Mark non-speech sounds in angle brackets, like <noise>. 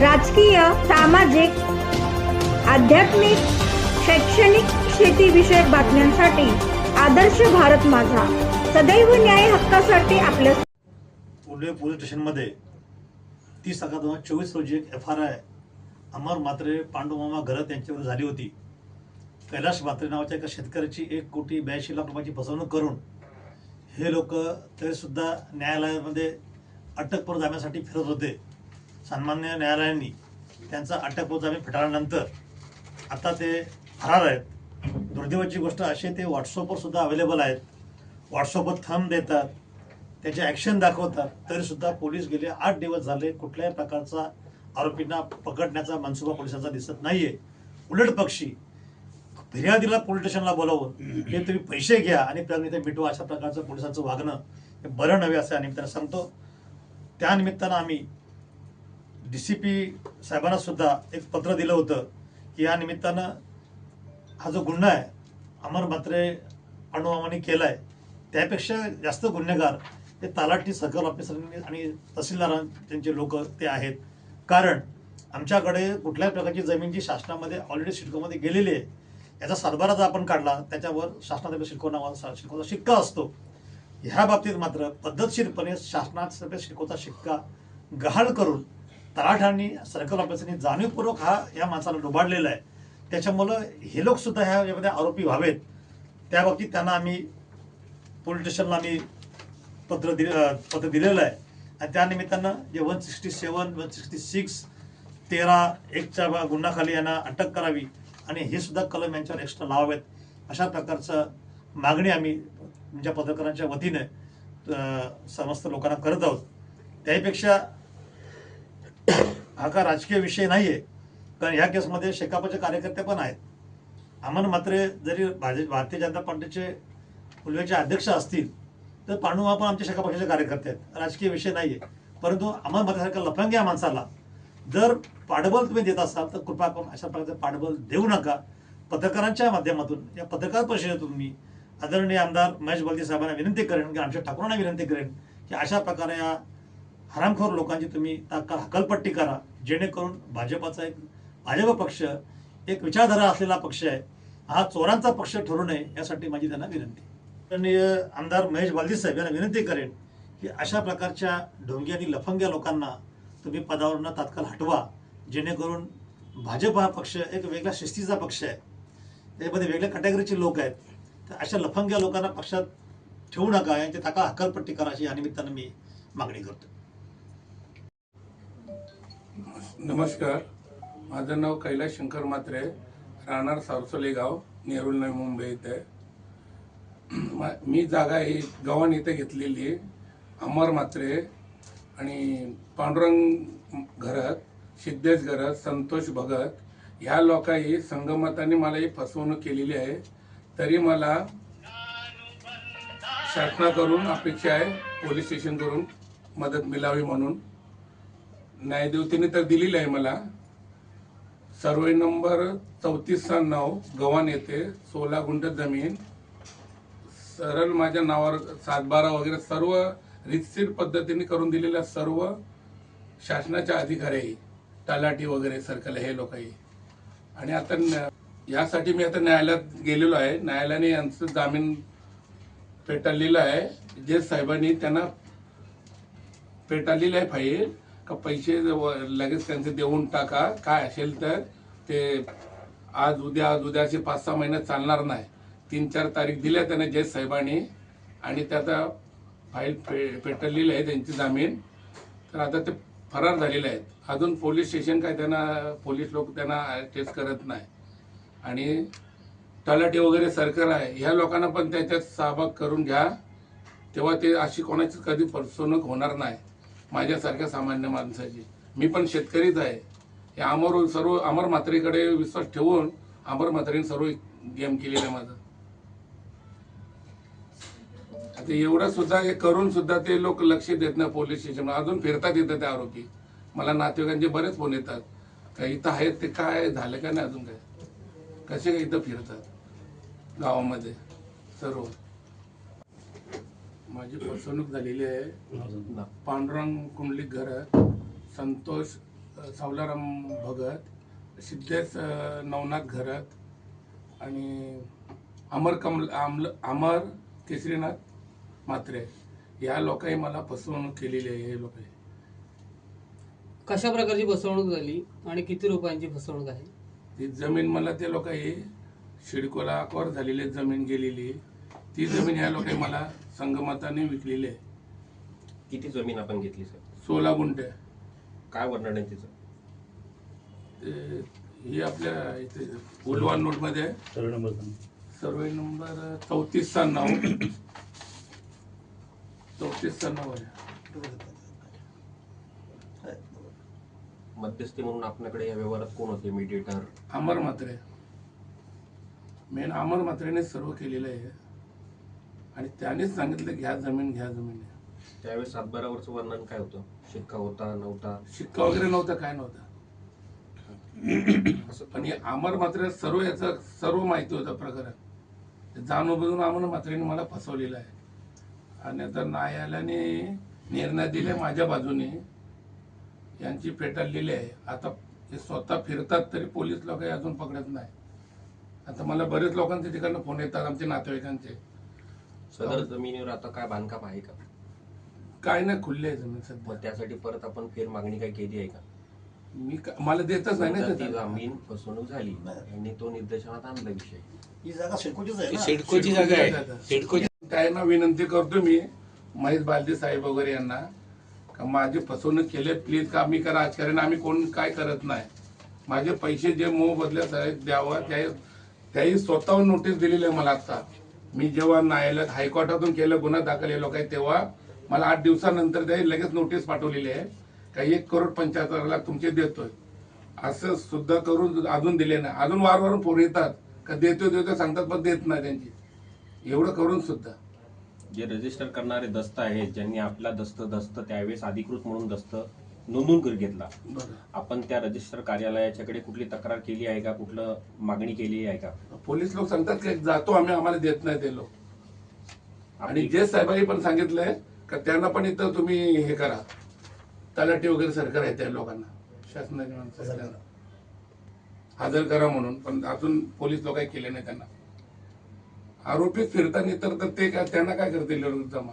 राजकीय सामाजिक आध्यात्मिक शैक्षणिक शेतीविषयक बातम्यांसाठी आदर्श भारत माझा. सदैव न्याय हक्कासाठी आपल्या पुणे पोलीस स्टेशनमध्ये तीस अकरा दोन हजार चोवीस रोजी एक F R I Amar Matre Pandumama Gharat यांच्यावर झाली होती. कैलाश मात्रे नावाच्या एका शेतकऱ्याची एक कोटी ब्याऐंशी लाख रुपयाची फसवणूक करून हे लोक तरीसुद्धा न्यायालयामध्ये अटकपूर्व जाण्यासाठी फिरत होते. सन्मान्य न्यायालयांनी त्यांचा अटकपूर्व जामीन फेटाळल्यानंतर आता ते फरार आहेत. दुर्दैवाची गोष्ट अशी ते व्हॉट्सअपवर सुद्धा अवेलेबल आहेत. व्हॉट्सअपवर थंब देतात. त्याचे ॲक्शन दाखवतात. तरीसुद्धा पोलीस गेले आठ दिवस झाले कुठल्याही प्रकारचा आरोपींना पकडण्याचा मनसुबा पोलिसांचा दिसत नाही आहे उलट पक्षी फिर्यादीला पोलीस स्टेशनला बोलावून हे तुम्ही पैसे घ्या आणि त्याने ते मिटवा अशा प्रकारचं पोलिसांचं वागणं हे बरं नव्हे असं या निमित्तानं सांगतो. त्यानिमित्तानं आम्ही डी सी पी साहेबांना सुद्धा एक पत्र दिलं होतं की या निमित्तानं हा जो गुन्हा आहे अमर मात्रे अणुमामाने केला आहे त्यापेक्षा जास्त गुन्हेगार हे तलाठी सरकार ऑफिसरांनी आणि तहसीलदार त्यांचे लोक ते आहेत. कारण आमच्याकडे कुठल्याही प्रकारची जमीन जी शासनामध्ये ऑलरेडी सिडकोमध्ये गेलेली आहे याचा सातबारा जर आपण काढला त्याच्यावर शासनातर्फे सिडको नावाचा शिक्का असतो. ह्या बाबतीत मात्र पद्धतशीरपणे शासनातर्फे सिडकोचा शिक्का गहाळ करून तलाठांनी सर्कल ऑफिसरनी जाणीवपूर्वक हा या माणसाला डुबाडलेला आहे. त्याच्यामुळं हे लोक सुद्धा ह्या यामध्ये आरोपी व्हावेत. त्या बाबतीत त्यांना आम्ही पोलीस स्टेशनला आम्ही पत्र दिले पत्र दिलेलं आहे. आणि त्यानिमित्तानं जे one sixty seven one sixty six तेरा एकच्या गुन्हाखाली गुन्ह्याखाली यांना अटक करावी आणि हे सुद्धा कलम यांच्यावर एक्स्ट्रा लावावेत. अशा प्रकारचं मागणी आम्ही तुमच्या पत्रकारांच्या वतीने समस्त लोकांना करत आहोत. त्याहीपेक्षा हा का राजकीय विषय नाही आहे कारण ह्या केसमध्ये शेकापचे कार्यकर्ते पण आहेत. अमन मात्रे जरी भाजप भारतीय जनता पार्टीचे फुलवेचे अध्यक्ष असतील तर पांडुमा पण आमच्या शाखा पक्षाचे कार्यकर्ते आहेत. राजकीय विषय नाही आहे परंतु अमर मात्रेसारख्या लफंग्या माणसाला जर पाठबळ तुम्ही देत असाल तर कृपा करून अशा प्रकारचं पाठबळ देऊ नका. पत्रकारांच्या माध्यमातून या पत्रकार परिषदेतून मी आदरणीय आमदार महेश बलदी साहेबांना विनंती करेन की आमच्या ठाकूरांना विनंती करेन की अशा प्रकारे या हरामखोर लोकांची तुम्ही तात्काळ हकलपट्टी करा. जेणेकरून भाजपाचा एक भाजप पक्ष एक विचारधारा असलेला पक्ष आहे. हा चोरांचा पक्ष ठरू नये यासाठी माझी त्यांना विनंती. आदरणीय आमदार महेश बालदी साहेब यांना विनंती करेन की अशा प्रकारच्या ढोंगी आणि लफंग्या लोकांना तुम्ही पदावरून तात्काळ हटवा. जेणेकरून भाजप हा पक्ष एक वेगळ्या शिस्तीचा पक्ष आहे. त्याच्यामध्ये वेगळ्या कॅटेगरीचे लोक आहेत. तर अशा लफंग्या लोकांना पक्षात ठेवू नका. यांची ताका हकलपट्टी करा अशी या निमित्तानं मी मागणी करतो. नमस्कार. माझं नाव कैलास शंकर मात्रे. राहणार सारसोली गाव नेरुल नवी मुंबई इथे. मा- मी जागा ही गव्हाण इथे घेतलेली अमर मात्रे आणि पांडुरंग घरत सिद्धेश घरत संतोष भगत ह्या लोकांनी संगमताने मला ही फसवणूक केलेली आहे. तरी मला शासनाकडून अपेक्षा आहे पोलीस स्टेशन करून मदत मिळावी म्हणून. न्यायदेवतेने तर दिलेलं आहे मला. सर्वे नंबर चौतीस नऊ गव्हाण येथे सोळा गुंठ जमीन. सरळ माझ्या नावावर सातबारा वगैरे सर्व रितसीर पद्धतीने करून दिलेल्या सर्व शासनाच्या अधिकारी तलाठी वगैरे सर्कल हे लोक आहे आणि आता न- यासाठी मी आता न्यायालयात गेलेलो आहे. न्यायालयाने यांचं जामीन फेटाळलेलं आहे. जे साहेबांनी त्यांना फेटाळलेलं आहे फाईल का पैसे लगेच त्यांचे देऊन टाका. काय असेल तर ते आज उद्या आज उद्या असे पाच सहा महिन्यात चालणार नाही. तीन चार तारीख दिल्या त्याने जज साहेबांनी आणि त्याचा फाईल पे पेटलेली आहे त्यांची जामीन. तर आता ते फरार झालेले आहेत. अजून पोलीस स्टेशन काय त्यांना पोलीस लोक त्यांना टेस्ट करत नाही. आणि तलाठी वगैरे सरकार आहे. ह्या लोकांना पण त्याच्यात सहभाग करून घ्या. तेव्हा ते अशी कोणाची कधी फसवणूक होणार नाही. माझ्यासारख्या सामान्य माणसाची. मी पण शेतकरीच आहे. हे अमर सर्व अमर मात्रेकडे विश्वास ठेवून अमर मात्रेने सर्व गेम केलेला आहे माझं. आता एवढं सुद्धा हे करून सुद्धा ते लोक लक्ष देत नाही पोलीस स्टेशन अजून फिरतात इथं ते आरोपी. मला नातेवाईकांचे बरेच फोन येतात. का इथं आहेत ते काय झालं का नाही अजून काय? कसे काय इथं फिरतात? गावामध्ये सर्व. माझी फसवणूक झालेली आहे. पांडुरंग कुंडलिक घर संतोष सावलाराम भगत सिद्धेश नवनाथ घरत आणि अमर कमल आमल अमर केसरीनाथ म्हात्रे. या लोकांनी मला फसवणूक केलेली आहे हे लोक. कशा प्रकारची फसवणूक झाली आणि किती रुपयांची फसवणूक आहे? ती जमीन मला ते लोकांनी शिडकोला अकवर झालेली जमीन गेलेली. ती जमीन या लोकांनी मला संगमताने विकलेली आहे. किती जमीन आपण घेतली सर? सोळा गुंठे. काय वर्णन आहे तिचं? ते ही आपल्या इथे उलवान नोटमध्ये आहे. सर्वे नंबर चौतीस नऊ चौतीस नऊ आहे. मध्यस्थी म्हणून आपल्याकडे या व्यवहारात कोण होते? मीडिएटर अमर म्हात्रे. मेन अमर म्हात्रेने सर्व केलेलं आहे. आणि त्यानेच सांगितलं घ्या जमीन घ्या जमीन त्यावेळेस सातबारावरचं वर्णन काय होतं? शिक्का होता नव्हता? शिक्का वगैरे नव्हता काय नव्हतं. <coughs> असं पण हे अमर मात्र सर्व याचं सर्व माहिती होतं प्रकरण. जाणून अमर मात्रेने मला फसवलेलं आहे. आणि आता न्यायालयाने निर्णय दिले माझ्या बाजूने. यांची फेटाळलेली आहे. आता हे स्वतः फिरतात तरी पोलीस लोक अजून पकडत नाही. आता मला बरेच लोकांचे तिकडनं फोन येतात आमच्या नातेवाईकांचे. सदर जमिनीवर आता काय बांधकाम आहे का? काय नाही खुल्ले आहे जमीन मग सध्या त्यासाठी परत आपण फेर मागणी काय केली आहे का? मी का- मला देतच नाही समजा ना ती ते. जमीन फसवणूक झाली यांनी तो निर्देशनात आणला विषय. ही जागा शेडकोचीच आहे ना? सिडकोची जागा आहे. सिडकोची त्यांना विनंती करतो मी महेश बालदी साहेब वगैरे यांना का माझी फसवणूक केले प्लीज का मी का राजकारण आम्ही कोण काय करत नाही. माझे पैसे जे मोबदल्यात आहेत द्यावं त्या त्याही स्वतःहून नोटीस दिलेली आहे मला आता. मी जेव्हा न्यायालयात हायकोर्टातून केलं गुन्हा दाखल हे लोक तेव्हा मला आठ दिवसानंतर ते लगेच नोटीस पाठवलेली आहे का एक करोड पंच्याहत्तर लाख तुमचे देतोय. असं सुद्धा करून अजून दिले नाही. अजून वारंवार फोन येतात का देतो देतो सांगतात पण देत नाही त्यांची. एवढं करून सुद्धा. जे रजिस्टर करणारे दस्त आहेत ज्यांनी आपला दस्त दस्त त्यावेळेस अधिकृत म्हणून दस्त नोंदून कर घेतला. आपण त्या रजिस्टर कार्यालयाच्याकडे कुठली तक्रार केली आहे का? कुठलं मागणी केली आहे का? पोलीस लोक सांगतात की जातो आम्ही आम्हाला देत नाही ते लोक. आणि जे साहेबांनी पण सांगितलंय का त्यांना पण इथं तुम्ही हे करा. तलाठी वगैरे सरकार आहे त्या लोकांना. त्यांना. हजर करा म्हणून पण अजून पोलीस लोक काही केले नाही त्यांना. आरोपी फिरताना तर तर ते काय त्यांना काय करतील? जमा.